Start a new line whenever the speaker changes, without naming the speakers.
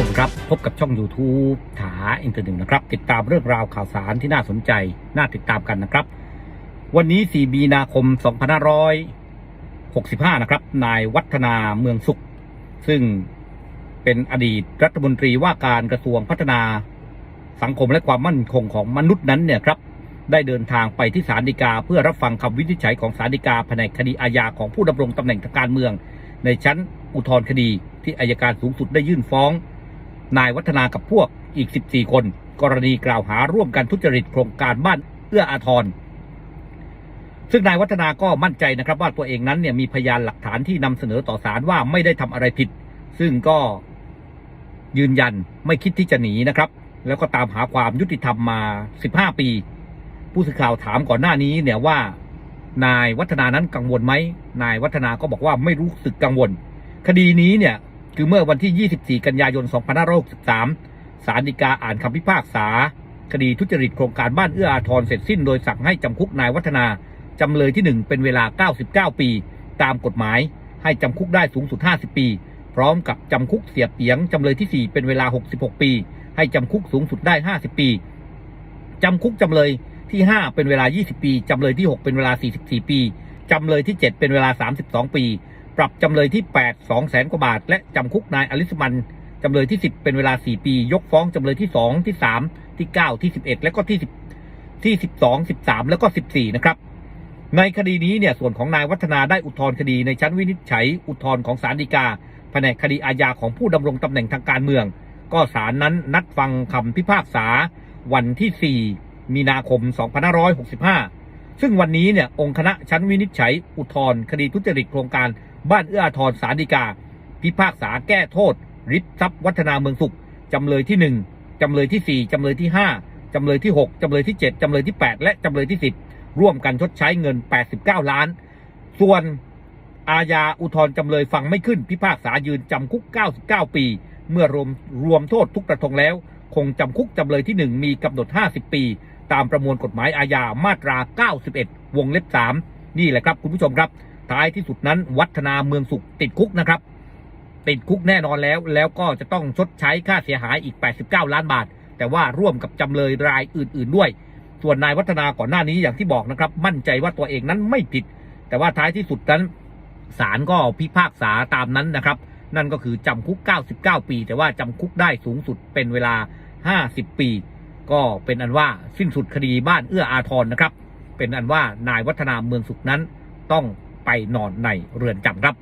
ชมครับ พบกับช่อง YouTube ถาอินเตอร์หนึ่งนะครับ ติดตามเรื่องราวข่าวสารที่น่าสนใจ น่าติดตามกันนะครับ วันนี้ 4 มีนาคม 2565 นะครับ นายวัฒนาเมืองสุข ซึ่งเป็นอดีตรัฐมนตรีว่าการกระทรวงพัฒนาสังคมและความมั่นคงของมนุษย์นั้นเนี่ยครับ ได้เดินทางไปที่ศาลฎีกา เพื่อรับฟังคำวินิจฉัยของศาลฎีกาแผนกคดีอาญาของผู้ดำรงตำแหน่งทางการเมือง ในชั้นอุทธรณ์คดีที่อายการสูงสุดได้ยื่นฟ้อง นายวัฒนากับพวกอีก 14 คน กรณีกล่าวหาร่วมกันทุจริตโครงการบ้านเอื้ออาทร ซึ่งนายวัฒนาก็มั่นใจนะครับ ว่าตัวเองนั้นเนี่ยมีพยานหลักฐานที่นำเสนอต่อศาลว่าไม่ได้ทำอะไรผิด ซึ่งก็ยืนยันไม่คิดที่จะหนีนะครับ แล้วก็ตามหาความยุติธรรมมา 15 ปี ผู้สื่อข่าวถามก่อนหน้านี้เนี่ยว่า นายวัฒนานั้นกังวลไหมนายวัฒนาก็บอกว่าไม่รู้สึกกังวล คดีนี้เนี่ย คือเมื่อวันที่ 24 กันยายน 2563 ศาลฎีกาอ่านคำพิพากษา คดีทุจริตโครงการบ้านเอื้ออาทรเสร็จสิ้นโดยสั่งให้จำคุกนายวัฒนา จำเลยที่ 1 เป็นเวลา 99 ปี ตามกฎหมาย ให้จำคุกได้สูงสุด 50 ปี พร้อมกับจำคุกเสียเปียง จำเลยที่ 4 เป็นเวลา 66 ปี ให้จำคุกสูงสุดได้ 50 ปี จำคุกจำเลยที่ 5 เป็นเวลา 20 ปี จำเลยที่ 6 เป็นเวลา 44 ปี จำเลยที่ 7 เป็นเวลา 32 ปี ปรับจำเลยที่ 8 2แสนกว่าบาท และจำคุกนายอลิสมันจำเลยที่ 10 เป็นเวลา 4 ปี ยกฟ้องจำเลยที่ 2 ที่ 3 ที่ 9 ที่ 11 และก็ที่ 10 ที่ 12 13 แล้วก็ 14 นะครับ ในคดีนี้เนี่ยส่วนของนายวัฒนาได้อุทธรณ์คดีในชั้นวินิจฉัย อุทธรณ์ของศาลฎีกาแผนกคดีอาญาของผู้ดำรงตำแหน่งทางการเมือง ก็ศาลนั้นนัดฟังคำพิพากษาวันที่ 4 มีนาคม 2565 ซึ่งวันนี้เนี่ยองค์คณะชั้นวินิจฉัย อุทธรณ์คดีทุจริตโครงการ บ้านเอื้ออาทรศาลฎีกา พิพากษาแก้โทษ ริบทรัพย์วัฒนาเมืองสุข จำเลยที่ 1 จำเลยที่ 4 จำเลยที่ 5 จำเลยที่ 6 จำเลยที่ 7 จำเลยที่ 8 และจำเลยที่ 10 ร่วมกันชดใช้เงิน 89 ล้าน ส่วนอาญาอุทธรณ์จำเลยฟังไม่ขึ้น พิพากษายืนจำคุก 99 ปี เมื่อรวมรวมโทษทุกกระทงแล้ว คงจำคุกจำเลยที่ 1 มีกำหนด 50 ปี ตามประมวลกฎหมายอาญามาตรา 91 วงเล็บ 3 นี่แหละครับคุณผู้ชมครับ ท้ายที่สุดนั้นวัฒนาเมืองสุขติดคุกนะครับ ติดคุกแน่นอนแล้ว แล้วก็จะต้องชดใช้ค่าเสียหายอีก 89 ล้านบาท แต่ว่าร่วมกับจำเลยรายอื่น ๆด้วย ส่วนนายวัฒนาก่อนหน้านี้อย่างที่บอกนะครับ มั่นใจว่าตัวเองนั้นไม่ผิด แต่ว่าท้ายที่สุดนั้นศาลก็พิพากษาตามนั้นนะครับ นั่นก็คือจำคุก 99 ปี แต่ว่าจำคุกได้สูงสุดเป็นเวลา 50 ปี ก็เป็นอันว่าสิ้นสุดคดีบ้านเอื้ออาทรนะครับ เป็นอันว่านายวัฒนาเมืองสุขนั้นต้อง ไปนอนในเรือนจำครับ